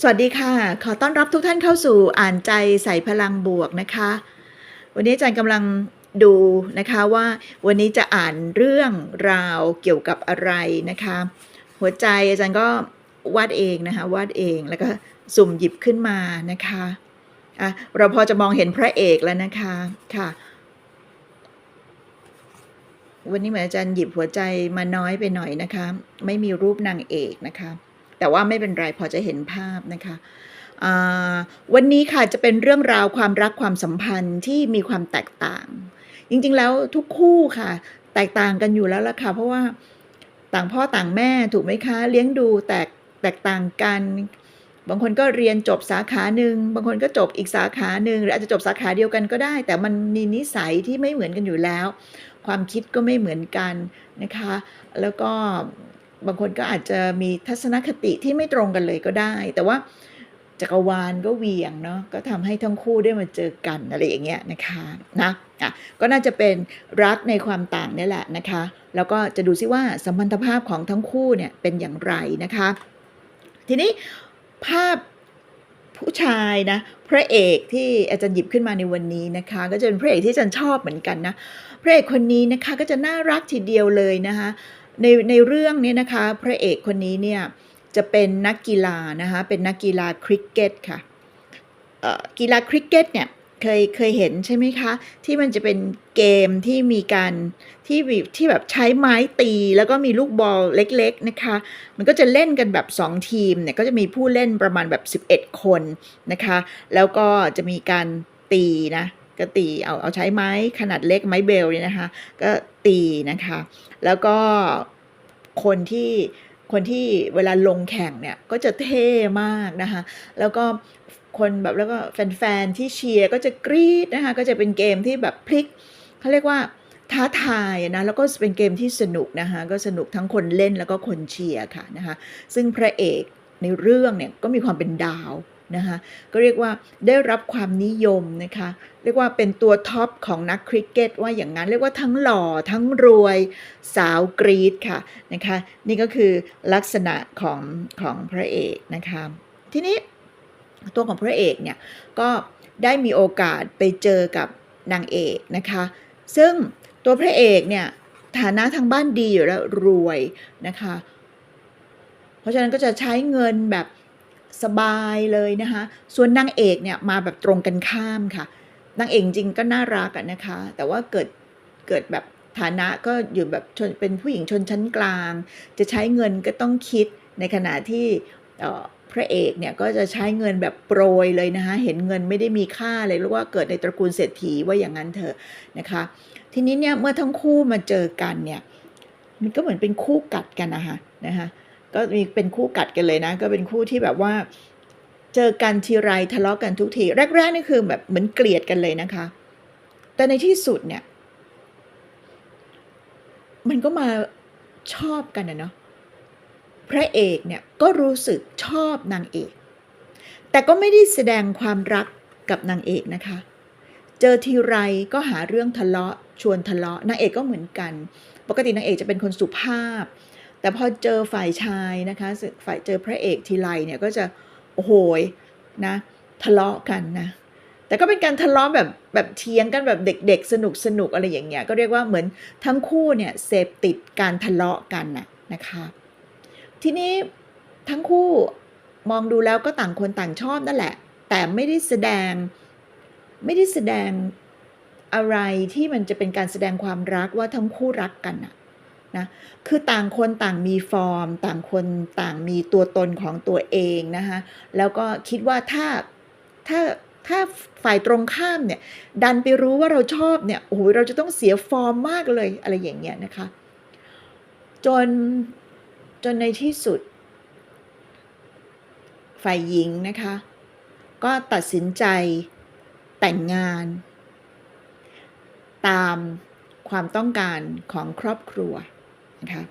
สวัสดีค่ะ ขอต้อนรับทุกท่านเข้าสู่อ่านใจใส่พลังบวกนะคะ วันนี้อาจารย์กำลังดูนะคะว่าวันนี้จะอ่านเรื่องราวเกี่ยวกับอะไรนะคะ หัวใจอาจารย์ก็วาดเองนะคะวาดเองแล้วก็สุ่มหยิบขึ้นมานะคะอะเราพอจะมองเห็นพระเอกแล้วนะคะค่ะ วันนี้เหมือนอาจารย์หยิบหัวใจมาน้อยไปหน่อยนะคะ ไม่มีรูปนางเอกนะคะ แต่ว่าไม่เป็นไรพอจะเห็นภาพนะคะวันนี้ค่ะจะเป็นเรื่องราวความรักความสัมพันธ์ที่มีความแตกต่าง จริงๆแล้วทุกคู่ค่ะ แตกต่างกันอยู่แล้วล่ะค่ะเพราะว่าต่างพ่อต่างแม่ถูกไหมคะ เลี้ยงดูแตกแตกต่างกัน บางคนก็เรียนจบสาขาหนึ่งบางคนก็จบอีกสาขาหนึ่งหรืออาจจะจบสาขาเดียวกันก็ได้ แต่มันมีนิสัยที่ไม่เหมือนกันอยู่แล้ว ความคิดก็ไม่เหมือนกันนะคะ แล้วก็ บางคนก็อาจจะมีทัศนคติที่ไม่ตรงกันเลยก็ได้ แต่ว่าจักรวาลก็เวียงเนาะก็ทำให้ทั้งคู่ได้มาเจอกันอะไรอย่างเงี้ยนะคะนะอะก็น่าจะเป็นรักในความต่างนี่แหละนะคะ แล้วก็จะดูซิว่าสัมพันธภาพของทั้งคู่เนี่ยเป็นอย่างไรนะคะ ทีนี้ภาพผู้ชายนะพระเอกที่อาจารย์หยิบขึ้นมาในวันนี้นะคะ ก็จะเป็นพระเอกที่อาจารย์ชอบเหมือนกันนะพระเอกคนนี้นะคะก็จะน่ารักทีเดียวเลยนะคะ ในในเรื่องนี้นะคะพระเอกคนนี้เนี่ยจะเป็นนักกีฬานะคะเป็นนักกีฬาคริกเก็ตค่ะกีฬาคริกเก็ตเนี่ยเคยเคยเห็นใช่ไหมคะ ที่มันจะเป็นเกมที่มีการที่ที่แบบใช้ไม้ตีแล้วก็มีลูกบอลเล็กๆนะคะ มันก็จะเล่นกันแบบ 2 ทีมเนี่ยก็จะมีผู้เล่นประมาณแบบ 11 คนนะคะ แล้วก็จะมีการตีนะ ก็ตีเอาเอาใช้ไม้ขนาดเล็กไม้เบลเนี่ยนะคะ ก็ตีนะคะ แล้วก็คนที่คนที่เวลาลงแข่งเนี่ยก็จะเท่มากนะคะ แล้วก็คนแบบแล้วก็แฟนๆที่เชียร์ก็จะกรี๊ดนะคะ ก็จะเป็นเกมที่แบบพลิกเขาเรียกว่าท้าทายนะแล้วก็เป็นเกมที่สนุกนะคะก็สนุกทั้งคนเล่นแล้วก็คนเชียร์ค่ะนะคะซึ่งพระเอกในเรื่องเนี่ยก็มีความเป็นดาว นะคะก็เรียกว่าได้รับความนิยมนะคะเรียกว่าเป็นตัวท็อปของนักคริกเก็ตว่าอย่างนั้นเรียกว่าทั้งหล่อทั้งรวยสาวกรีดค่ะนะคะนี่ก็คือลักษณะของของพระเอกนะคะทีนี้ตัวของพระเอกเนี่ยก็ได้มีโอกาสไปเจอกับนางเอกนะคะซึ่งตัวพระเอกเนี่ยฐานะทางบ้านดีอยู่แล้วรวยนะคะ เพราะฉะนั้นก็จะใช้เงินแบบ สบายเลยนะคะ ส่วนนางเอกเนี่ยมาแบบตรงกันข้ามค่ะ นางเอกจริงก็น่ารักนะคะ แต่ว่าเกิดเกิดแบบฐานะก็อยู่แบบชนเป็นผู้หญิงชนชั้นกลาง จะใช้เงินก็ต้องคิดในขณะที่พระเอกเนี่ยก็จะใช้เงินแบบโปรยเลยนะคะ เห็นเงินไม่ได้มีค่าเลยเรียกว่าเกิดในตระกูลเศรษฐีว่าอย่างนั้นเถอะนะคะ ทีนี้เนี่ยเมื่อทั้งคู่มาเจอกันเนี่ยมันก็เหมือนเป็นคู่กัดกันนะคะนะคะ ก็มีเป็นคู่กัดกันเลยนะ ก็เป็นคู่ที่แบบว่า เจอกันทีไรทะเลาะกันทุกทีแรกๆนี่คือแบบเหมือนเกลียดกันเลยนะคะ แต่ในที่สุดเนี่ย มันก็มาชอบกันนะเนาะพระเอกเนี่ยก็รู้สึกชอบนางเอก แต่ก็ไม่ได้แสดงความรักกับนางเอกนะคะ เจอทีไรก็หาเรื่องทะเลาะชวนทะเลาะนางเอกก็เหมือนกัน ปกตินางเอกจะเป็นคนสุภาพ แต่พอเจอฝ่ายชายนะคะ ฝ่ายเจอพระเอกทีไรเนี่ยก็จะโอ้โหยนะทะเลาะกันนะแต่ก็เป็นการทะเลาะแบบแบบเทียงกันแบบเด็ก ๆ สนุกสนุกอะไรอย่างเงี้ยก็เรียกว่าเหมือนทั้งคู่เนี่ยเสพติดการทะเลาะกันน่ะนะคะ ทีนี้ทั้งคู่มองดูแล้วก็ต่างคนต่างชอบนั่นแหละ แต่ไม่ได้แสดงไม่ได้แสดงอะไรที่มันจะเป็นการแสดงความรักว่าทั้งคู่รักกันน่ะ นะคือต่างคนต่างมีฟอร์ม ต่างคนต่างมีตัวตนของตัวเองนะคะแล้วก็คิดว่าถ้าถ้าถ้าฝ่ายตรงข้ามเนี่ยดันไปรู้ว่าเราชอบเนี่ยโอ้โหเราจะต้องเสียฟอร์มมากเลยอะไรอย่างเงี้ยนะคะจนจนในที่สุด ฝ่ายหญิงนะคะ ก็ตัดสินใจแต่งงาน ตามความต้องการของครอบครัว นะคะ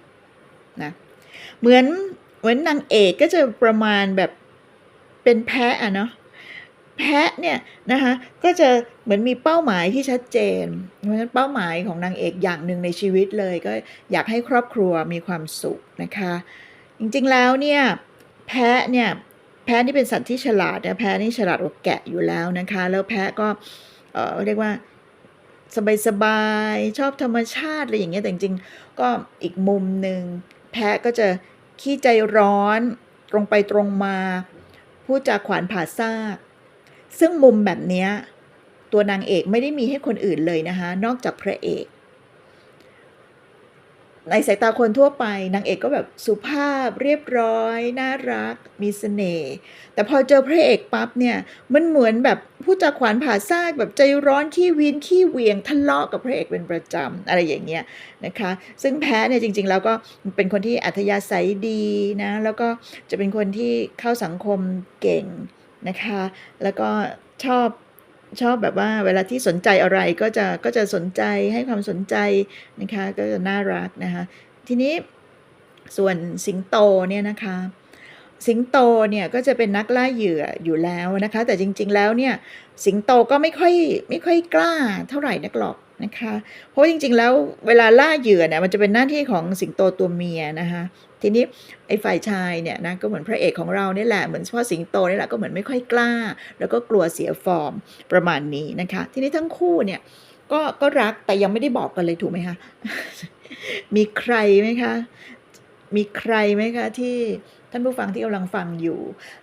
นะเหมือนเหมือนนางเอกก็จะประมาณแบบเป็นแพะอะเนาะแพะเนี่ยนะคะก็จะเหมือนมีเป้าหมายที่ชัดเจน เพราะฉะนั้นเป้าหมายของนางเอกอย่างหนึ่งในชีวิตเลย ก็อยากให้ครอบครัวมีความสุขนะคะ จริงๆแล้วเนี่ยแพะเนี่ยแพะนี่เป็นสัตว์ที่ฉลาดนะแพะนี่ฉลาดกว่าแกะอยู่แล้วนะคะ แล้วแพะก็เออเรียกว่า สบายๆ ชอบธรรมชาติอะไรอย่างเงี้ยแต่จริงๆ ก็อีกมุมหนึ่งแพะก็จะขี้ใจร้อน ตรงไปตรงมาพูดจาขวานผ่าซาก ซึ่งมุมแบบเนี้ยตัวนางเอกไม่ได้มีให้คนอื่นเลยนะคะ นอกจากพระเอก ในสายตาคนทั่วไปนางเอกก็แบบสุภาพเรียบร้อย น่ารัก มีเสน่ห์แต่พอเจอพระเอกปั๊บเนี่ยมันเหมือนแบบผู้จาขวานผ่าซากแบบใจร้อนขี้วีนขี้เวียงทะเลาะกับพระเอกเป็นประจำอะไรอย่างเงี้ยนะคะ ซึ่งแพ้เนี่ยจริง ๆ แล้วก็เป็นคนที่อัธยาศัยดีนะแล้วก็จะเป็นคนที่เข้าสังคมเก่งนะคะ แล้วก็ชอบ ชอบแบบว่าเวลาที่สนใจอะไรก็จะก็จะสนใจให้ความสนใจนะคะก็จะน่ารักนะคะทีนี้ส่วนสิงโตเนี่ยนะคะสิงโตเนี่ยก็จะเป็นนักล่าเหยื่ออยู่แล้วนะคะ แต่จริง ๆ แล้วเนี่ยสิงโตก็ไม่ค่อยไม่ค่อยกล้าเท่าไหร่นักหรอก นะคะเพราะจริงๆแล้วเวลาล่าเหยื่อเนี่ยมันจะเป็นหน้าที่ของสิงโตตัวเมียนะคะทีนี้ไอ้ฝ่ายชายเนี่ยนะก็เหมือนพระเอกของเราเนี่ยแหละเหมือนพาะสิงโตนี่แหละก็เหมือนไม่ค่อยกล้า แล้วก็กลัวเสียฟอร์มประมาณนี้นะคะ ทีนี้ทั้งคู่เนี่ยก็ก็รักแต่ยังไม่ได้บอกกันเลยถูกไหมคะมีใครไหมคะมีใครไหมคะที่ท่านผู้ฟังที่กำลังฟังอยู่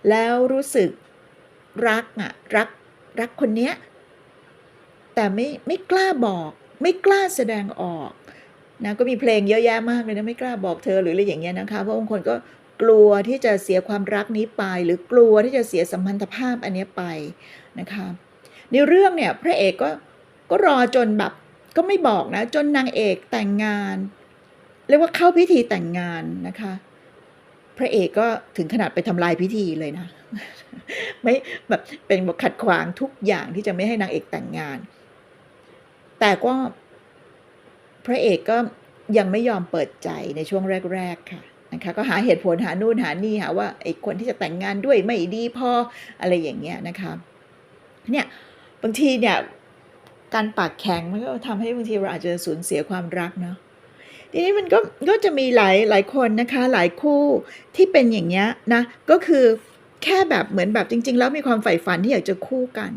แล้วรู้สึกรักอะรักรักคนเนี้ย แต่ไม่ไม่กล้าบอก ไม่กล้าแสดงออกนะก็มีเพลงเยอะแยะมากเลยนะไม่กล้าบอกเธอหรืออะไรอย่างเงี้ยนะคะเพราะบางคนก็กลัวที่จะเสียความรักนี้ไป หรือกลัวที่จะเสียสัมพันธภาพอันนี้ไปนะคะในเรื่องเนี่ยพระเอกก็ก็รอจนแบบก็ไม่บอกนะจนนางเอกแต่งงานเรียกว่าเข้าพิธีแต่งงานนะคะ พระเอกก็ถึงขนาดไปทำลายพิธีเลยนะ ไม่แบบเป็นแบบขัดขวางทุกอย่างที่จะไม่ให้นางเอกแต่งงาน แต่ก็พระเอกก็ยังไม่ยอมเปิดใจในช่วงแรก ๆ ค่ะนะคะก็หาเหตุผลหานู่นหานี่หาว่าไอ้คนที่จะแต่งงานด้วยไม่ดีพออะไรอย่างเงี้ยนะคะเนี่ยบางทีเนี่ยการปากแข็งมันก็ทำให้บางทีเราอาจจะสูญเสียความรักเนาะทีนี้มันก็ก็จะมีหลายหลายคนนะคะหลายคู่ที่เป็นอย่างเงี้ยนะก็คือแค่แบบเหมือนแบบจริง ๆ แล้วมีความใฝ่ฝันที่อยากจะคู่กัน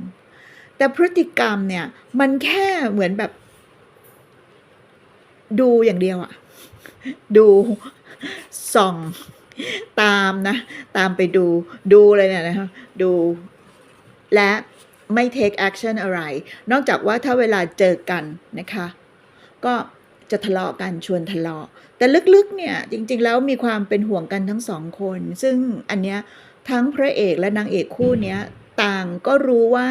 แต่พฤติกรรมเนี่ย มันแค่เหมือนแบบ ดูอย่างเดียวอะดูส่องตามนะ ตามไปดูดูเลยเนี่ยนะคะดูและไม่ take action อะไร นอกจากว่าถ้าเวลาเจอกันนะคะ ก็จะทะเลาะกันชวนทะเลาะ แต่ลึกๆเนี่ย จริง ๆ แล้วมีความเป็นห่วงกันทั้งสองคน ซึ่งอันเนี้ยทั้งพระเอกและนางเอกคู่เนี้ย ต่างก็รู้ว่า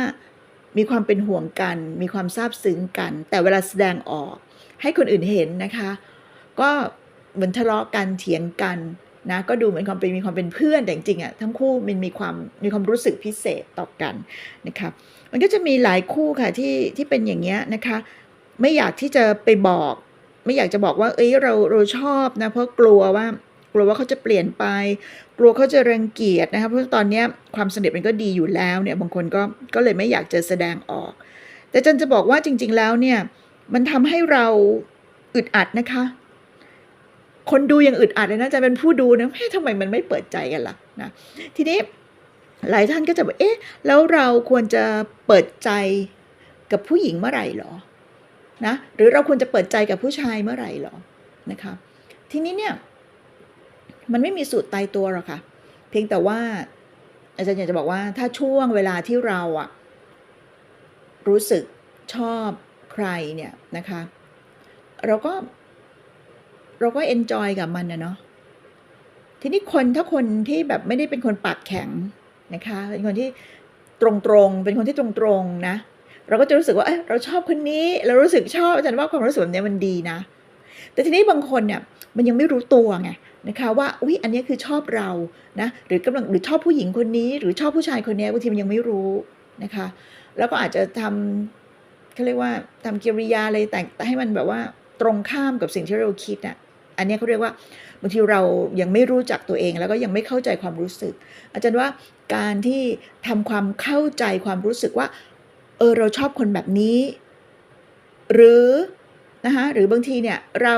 มีความเป็นห่วงกัน มีความซาบซึ้งกัน แต่เวลาแสดงออก ให้คนอื่นเห็นนะคะ ก็เหมือนทะเลาะกันเถียงกันนะก็ดูเหมือนความเป็นมีความเป็นเพื่อนแต่จริงๆอะทั้งคู่มันมีความมีความรู้สึกพิเศษต่อกันนะคะมันก็จะมีหลายคู่ค่ะที่ที่เป็นอย่างเงี้ยนะคะไม่อยากที่จะไปบอก ไม่อยากจะบอกว่าเอ้ยเราเราชอบนะเพราะกลัวว่า กลัวว่าเขาจะเปลี่ยนไป กลัวเขาจะรังเกียจนะคะเพราะตอนนี้ความสนิทมันก็ดีอยู่แล้วเนี่ยบางคนก็ก็เลยไม่อยากจะแสดงออก แต่จันจะบอกว่าจริง ๆ แล้วเนี่ยมันทำให้เราอึดอัดนะคะ คนดูยังอึดอัดเลยนะจะเป็นผู้ดูนะเฮ้ยทำไมมันไม่เปิดใจกันล่ะนะทีนี้หลายท่านก็จะบอกเอ๊ะแล้วเราควรจะเปิดใจกับผู้หญิงเมื่อไหร่หรอนะหรือเราควรจะเปิดใจกับผู้ชายเมื่อไหร่หรอนะคะทีนี้เนี่ย มันไม่มีสูตรตายตัวหรอกค่ะ เพียงแต่ว่า อาจารย์อยากจะบอกว่าถ้าช่วงเวลาที่เราอะรู้สึกชอบใครเนี่ยนะคะ เราก็ เราก็เอนจอยกับมันนะเนาะทีนี้คนถ้าคนที่แบบไม่ได้เป็นคนปากแข็งนะคะเป็นคนที่ตรงๆ เป็นคนที่ตรงๆนะ เราก็จะรู้สึกว่าเอ้ยเราชอบคนนี้เรารู้สึกชอบอาจารย์ว่าความรู้สึกแบบนี้มันดีนะ แต่ทีนี้บางคนเนี่ยมันยังไม่รู้ตัวไง นะคะว่าอุ๊ยอันนี้คือชอบเรานะหรือกำลังหรือชอบผู้หญิงคนนี้ หรือชอบผู้ชายคนนี้บางทีมันยังไม่รู้นะคะ แล้วก็อาจจะทำเขาเรียกว่าทำกิริยาอะไรแต่ให้มันแบบว่าตรงข้ามกับสิ่งที่เราคิดอะอันนี้เขาเรียกว่าบางทีเรายังไม่รู้จักตัวเอง แล้วก็ยังไม่เข้าใจความรู้สึก อาจารย์ว่าการที่ทำความเข้าใจความรู้สึกว่า เออเราชอบคนแบบนี้ หรือนะคะหรือบางทีเนี่ยเรา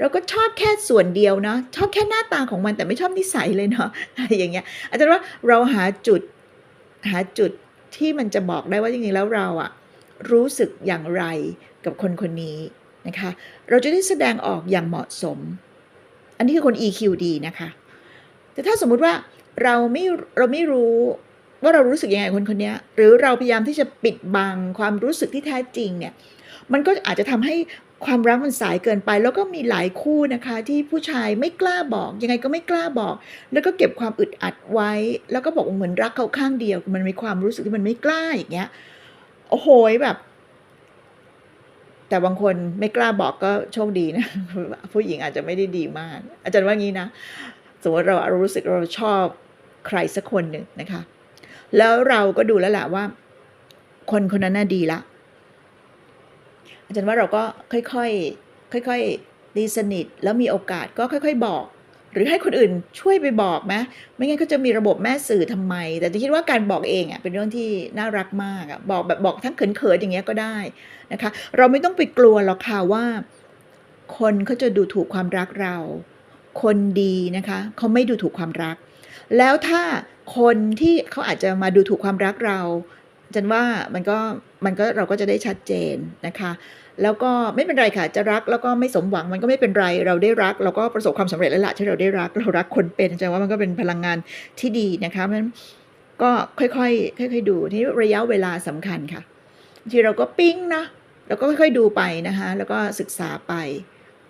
เราก็ชอบแค่ส่วนเดียวเนาะชอบแค่หน้าตาของมันแต่ไม่ชอบนิสัยเลยเนาะอะไรอย่างเงี้ยอาจารย์ว่าเราหาจุดหาจุดที่มันจะบอกได้ว่าจริงๆแล้วเราอะรู้สึกอย่างไรกับคนคนนี้นะคะเราจะได้แสดงออกอย่างเหมาะสม อันนี้คือคน EQ ดีนะคะ แต่ถ้าสมมุติว่าเราไม่เราไม่รู้ว่าเรารู้สึกยังไงคนคนนี้หรือเราพยายามที่จะปิดบังความรู้สึกที่แท้จริงเนี่ยมันก็อาจจะทำให้ ความรักมันสายเกินไป แล้วก็มีหลายคู่นะคะ ที่ผู้ชายไม่กล้าบอก ยังไงก็ไม่กล้าบอก แล้วก็เก็บความอึดอัดไว้ แล้วก็บอกเหมือนรักเขาข้างเดียว มันมีความรู้สึกที่มันไม่กล้าอย่างเงี้ยโอ้โหแบบ แต่บางคนไม่กล้าบอกก็โชคดีนะ ผู้หญิงอาจจะไม่ได้ดีมาก อาจารย์ว่างี้นะสมมติเราเรารู้สึกเราชอบใครสักคนหนึ่งนะคะ แล้วเราก็ดูแล้วแหละว่า คนคนนั้นน่าดีละ อาจารย์ว่าเราก็ค่อยๆค่อยๆดีสนิท แล้วมีโอกาสก็ค่อย ๆ บอก หรือให้คนอื่นช่วยไปบอกไหมไม่งั้นก็จะมีระบบแม่สื่อทำไม แต่ที่คิดว่าการบอกเองอะเป็นเรื่องที่น่ารักมากอะบอกแบบบอกทั้งเขินๆอย่างเงี้ยก็ได้นะคะ เราไม่ต้องไปกลัวหรอกค่ะว่า คนเขาจะดูถูกความรักเรา คนดีนะคะเขาไม่ดูถูกความรัก แล้วถ้าคนที่เขาอาจจะมาดูถูกความรักเรา จันว่ามันก็มันก็เราก็จะได้ชัดเจนนะคะ แล้วก็ไม่เป็นไรค่ะจะรักแล้วก็ไม่สมหวังมันก็ไม่เป็นไรเราได้รัก เราก็ประสบความสำเร็จแล้วละที่เราได้รัก เรารักคนเป็นจันว่ามันก็เป็นพลังงานที่ดีนะคะเพราะฉะนั้นก็ค่อยๆค่อยๆดูที่ระยะเวลาสำคัญค่ะทีเราก็ปิ๊งนะเราก็ค่อยๆดูไปนะคะแล้วก็ศึกษาไป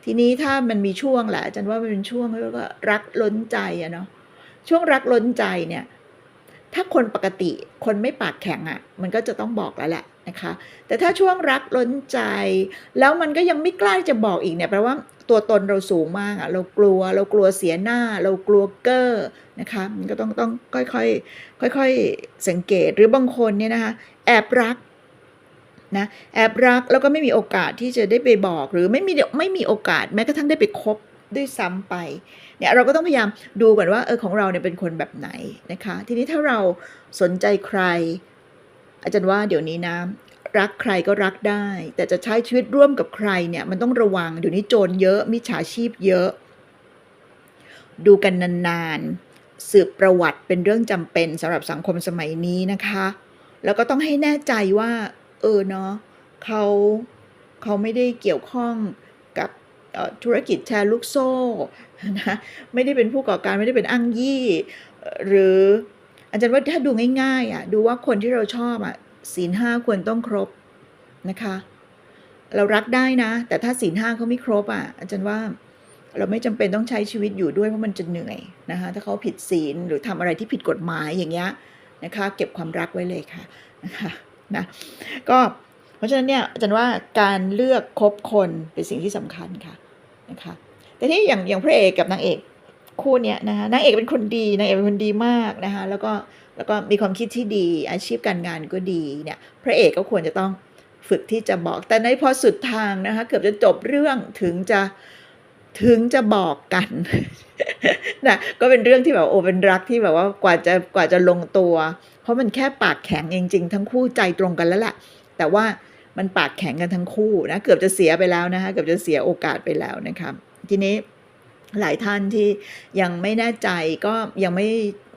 ทีนี้ถ้ามันมีช่วงแหละจันว่ามันเป็นช่วงแล้วก็รักล้นใจอะเนาะช่วงรักล้นใจเนี่ย ถ้าคนปกติคนไม่ปากแข็งอะ่ะ มันก็จะต้องบอกแล้วแหละนะคะ แต่ถ้าช่วงรักล้นใจ แล้วมันก็ยังไม่กล้าจะบอกอีกเนี่ยแปลว่าตัวตนเราสูงมากอะ่ะ เรากลัวเรากลัวเสียหน้า เรากลัวเก้อนะคะ มันก็ต้องต้องค่อยๆค่อยๆสังเกตหรือบางคนเนี่ยนะคะแอบรักนะแอบรักแล้วก็ไม่มีโอกาสที่จะได้ไปบอก หรือไม่มีไม่มีโอกาสแม้กระทั่งได้ไปคบ ด้วยซ้ำไปเนี่ยเราก็ต้องพยายามดูก่อนว่าเออของเราเนี่ยเป็นคนแบบไหนนะคะ ทีนี้ถ้าเราสนใจใคร อาจารย์ว่าเดี๋ยวนี้นะรักใครก็รักได้ แต่จะใช้ชีวิตร่วมกับใครเนี่ยมันต้องระวังเดี๋ยวนี้โจรเยอะมิจฉาชีพเยอะ ดูกันนานๆสืบประวัติเป็นเรื่องจำเป็นสำหรับสังคมสมัยนี้นะคะ แล้วก็ต้องให้แน่ใจว่า เออเนาะเขาเขาไม่ได้เกี่ยวข้อง ธุรกิจแชร์ลูกโซ่นะไม่ได้เป็นผู้ก่อการไม่ได้เป็นอ้างยี่ หรืออาจารย์ว่าถ้าดูง่ายๆอะดูว่าคนที่เราชอบอะศีลห้าควรต้องครบนะคะ เรารักได้นะ แต่ถ้าศีลห้าเขาไม่ครบอะ อาจารย์ว่าเราไม่จำเป็นต้องใช้ชีวิตอยู่ด้วยเพราะมันจะเหนื่อยนะคะถ้าเขาผิดศีลหรือทำอะไรที่ผิดกฎหมายอย่างเงี้ยนะคะ เก็บความรักไว้เลยค่ะนะคะนะก็เพราะฉะนั้นเนี่ยอาจารย์ว่าการเลือกคบคนเป็นสิ่งที่สำคัญค่ะ นะคะแต่ที่อย่างอย่างพระเอกกับนางเอกคู่เนี้ยนะคะนางเอกเป็นคนดีนางเอกเป็นคนดีมากนะคะแล้วก็แล้วก็มีความคิดที่ดีอาชีพการงานก็ดีเนี่ยพระเอกก็ควรจะต้องฝึกที่จะบอก แต่ในพอสุดทางนะคะเกือบจะจบเรื่องถึงจะถึงจะบอกกันนะก็เป็นเรื่องที่แบบโอ้เป็นรักที่แบบว่ากว่าจะกว่าจะลงตัว เพราะมันแค่ปากแข็งจริง ๆ ทั้งคู่ใจตรงกันแล้วแหละแต่ว่า มันปากแข็งกันทั้งคู่นะเกือบจะเสียไปแล้วนะคะเกือบจะเสียโอกาสไปแล้วนะคะทีนี้หลายท่านที่ยังไม่แน่ใจก็ยังไม่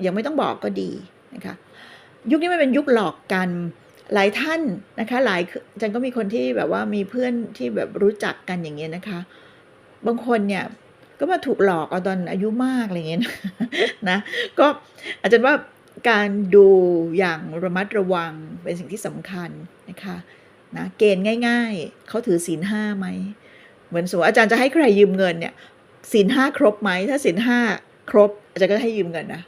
ยังไม่ต้องบอกก็ดีนะคะยุคนี้มันเป็นยุคหลอกกันหลายท่านนะคะหลายจันก็มีคนที่แบบว่ามีเพื่อนที่แบบรู้จักกันอย่างเงี้ยนะคะ บางคนเนี่ยก็มาถูกหลอกเอาตอนอายุมากอะไรเงี้ยนะก็อาจารย์ว่าการดูอย่างระมัดระวังเป็นสิ่งที่สำคัญนะคะ นะเกณฑ์ง่าย ๆ เขาถือศีลห้าไหมเหมือนสมมติอาจารย์จะให้ใครยืมเงินเนี่ยศีลห้าครบไหมถ้าศีลห้าครบ อาจารย์ก็ให้ยืมเงินนะ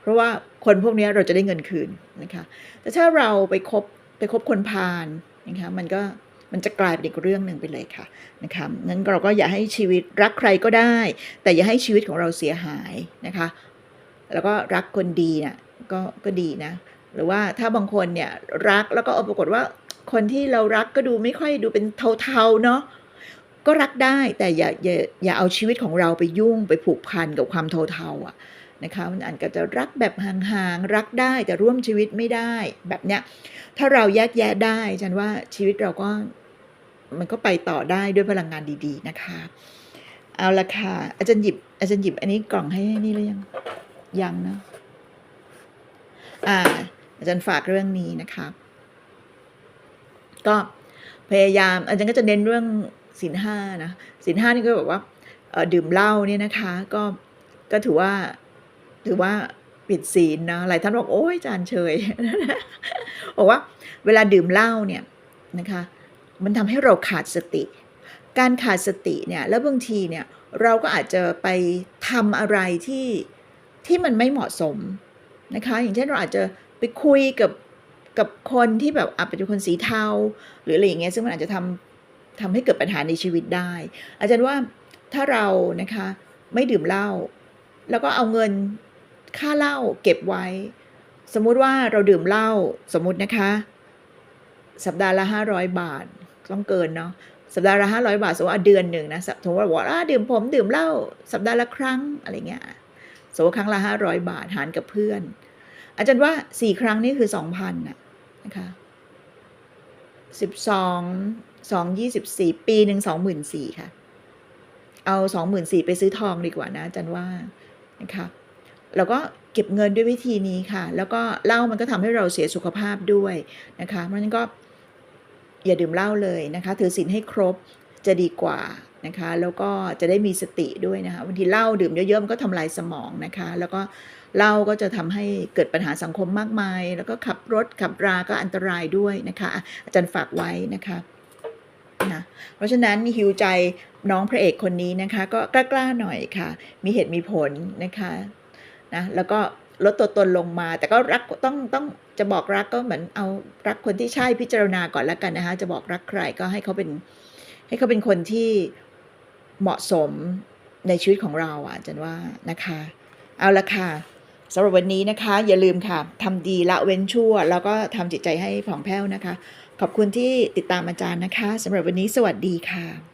เพราะว่าคนพวกนี้เราจะได้เงินคืนนะคะแต่ถ้าเราไปคบไปคบคนพาลนะคะมันก็มันจะกลายเป็นอีกเรื่องหนึ่งไปเลยค่ะนะคะงั้นเราก็อย่าให้ชีวิตรักใครก็ได้ แต่อย่าให้ชีวิตของเราเสียหายนะคะ แล้วก็รักคนดีนะ่ะก็ก็ดีนะ หรือว่าถ้าบางคนเนี่ยรักแล้วก็ปรากฏว่าคนที่เรารักก็ดูไม่ค่อยดูเป็นเทาๆเนาะก็รักได้แต่อย่าอย่าอย่าเอาชีวิตของเราไปยุ่งไปผูกพันกับความเทาๆอะนะคะมันอาจจะรักแบบห่างๆรักได้แต่ร่วมชีวิตไม่ได้แบบเนี้ยถ้าเราแยกแยะได้ฉันว่าชีวิตเราก็มันก็ไปต่อได้ด้วยพลังงานดีๆนะคะ เอาละค่ะอาจารย์หยิบอาจารย์หยิบอันนี้กล่องให้นี่หรือยังยังเนอะอ่า อาจารย์ฝากเรื่องนี้นะคะ ก็พยายามอาจารย์ก็จะเน้นเรื่องศีลห้านะศีลห้านี่ก็แบบว่าดื่มเหล้าเนี่ยนะคะ ก็ก็ถือว่าถือว่าผิดศีลนะหลายท่านบอกโอ้ยอาจารย์เชยบอกว่าเวลาดื่มเหล้าเนี่ยนะคะ มันทำให้เราขาดสติ การขาดสติเนี่ยแล้วบางทีเนี่ยเราก็อาจจะไปทำอะไรที่ที่มันไม่เหมาะสมนะคะ อย่างเช่นเราอาจจะ ไปคุยกับกับคนที่แบบอาจจะเป็นคนสีเทา หรืออะไรอย่างเงี้ยซึ่งมันอาจจะทำทำให้เกิดปัญหาในชีวิตได้ อาจารย์ว่าถ้าเรานะคะไม่ดื่มเหล้าแล้วก็เอาเงินค่าเหล้าเก็บไว้ สมมุติว่าเราดื่มเหล้าสมมุตินะคะ สัปดาห์ละห้าร้อยบาทต้องเกินเนาะสัปดาห์ละห้าร้อยบาทสมมติว่าเดือนหนึ่งนะสมมติว่าบอกว่าอ่าดื่มผมดื่มเหล้าสัปดาห์ละครั้งอะไรเงี้ยสมมติว่าครั้งละห้าร้อยบาทหารกับเพื่อน อาจารย์ว่าสี่ครั้งนี่คือสองพันน่ะนะคะสิบสองสองยี่สิบสี่ปีหนึ่งสองหมื่นสี่ค่ะ เอาสองหมื่นสี่ไปซื้อทองดีกว่านะอาจารย์ว่านะคะแล้วก็เก็บเงินด้วยวิธีนี้ค่ะ แล้วก็เหล้ามันก็ทำให้เราเสียสุขภาพด้วยนะคะเพราะฉะนั้นก็อย่าดื่มเหล้าเลยนะคะ ถือศีลให้ครบจะดีกว่า นะคะแล้วก็จะได้มีสติด้วยนะคะบางทีเหล้าดื่มเยอะๆมันก็ทำลายสมองนะคะ แล้วก็เหล้าก็จะทำให้เกิดปัญหาสังคมมากมาย แล้วก็ขับรถขับราก็อันตรายด้วยนะคะอะอาจารย์ฝากไว้นะคะนะเพราะฉะนั้นฮิวใจน้องพระเอกคนนี้นะคะ ก็กล้าๆหน่อยค่ะ มีเหตุมีผลนะคะนะแล้วก็ลดตัวตนลงมา แต่ก็รักต้องต้องจะบอกรักก็เหมือนเอารักคนที่ใช่พิจารณาก่อนแล้วกันนะคะ จะบอกรักใครก็ให้เขาเป็นให้เขาเป็นคนที่ เหมาะสมในชีวิตของเราอะอาจันว่านะคะ เอาละค่ะสำหรับวันนี้นะคะ อย่าลืมค่ะทำดีละเว้นชั่ว แล้วก็ทำจิตใจให้ผ่องแผ้วนะคะ ขอบคุณที่ติดตามอาจารย์นะคะสำหรับวันนี้สวัสดีค่ะ